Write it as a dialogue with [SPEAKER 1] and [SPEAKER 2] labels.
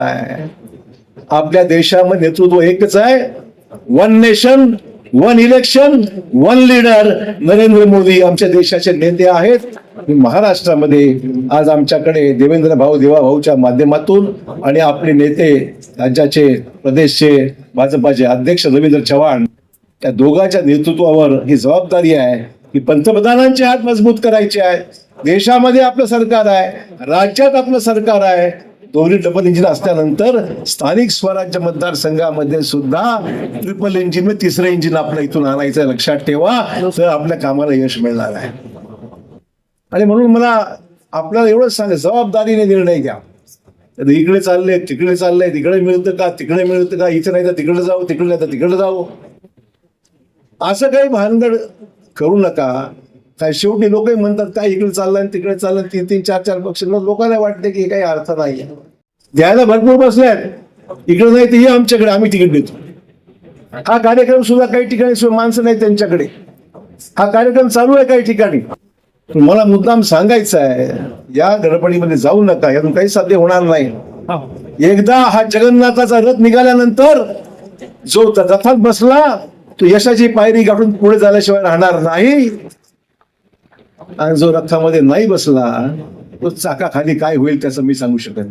[SPEAKER 1] आपल्या देशामध्ये नेतृत्व एकच आहे. One nation one election one leader Narendra Modi आमच्या देशाचे नेते आहेत. महाराष्ट्रामध्ये आज आमच्याकडे देवेंद्र भाऊ देवा भाऊच्या माध्यमातून आणि आपले नेते राज्याचे प्रदेशचे भाजपाचे अध्यक्ष रवींद्र चव्हाण त्या दोघांच्या नेतृत्वावर ही जबाबदारी आहे की पंतप्रधानांचे हात मजबूत करायचे आहे. देशामध्ये आपलं सरकार आहे. राज्यात आपलं सरकार आहे. दोन्ही डबल इंजिन असल्यानंतर स्थानिक स्वराज्य मतदारसंघामध्ये सुद्धा ट्रिपल इंजिन तिसरं इंजिन आपलं इथून आणायचं आहे, लक्षात ठेवा तर आपल्या कामाला यश मिळणार आहे. आणि म्हणून मला आपल्याला एवढंच सांग जबाबदारीने निर्णय घ्या. तर इकडे चालले तिकडे चाललंय तिकडे मिळतं का तिकडे मिळतं का इथं नाही तर तिकडे जाऊ तिकडे नाही तर तिकडे जाऊ. असं काही भानगड करू नका. काय शेवटी लोकही म्हणतात काय इकडे चाललंय तिकडे चाललंय तीन तीन चार चार पक्ष. लोकांना वाटते की काही अर्थ नाही द्यायला भरपूर बसल्यात इकडे नाही तर हे आमच्याकडे आम्ही तिकीट देतो. हा कार्यक्रम सुद्धा काही ठिकाणी माणसं नाही त्यांच्याकडे. हा कार्यक्रम चालू आहे काही ठिकाणी. मला मुद्दाम सांगायचं आहे या गडबडीमध्ये जाऊ नका यातून काही साध्य होणार नाही. एकदा हा जगन्नाथाचा रथ निघाल्यानंतर जो रथात बसला तो यशाची पायरी गाठून पुढे झाल्याशिवाय राहणार नाही. आणि जो रथामध्ये नाही बसला तो चाकाखाली काय होईल त्याचं मी सांगू शकत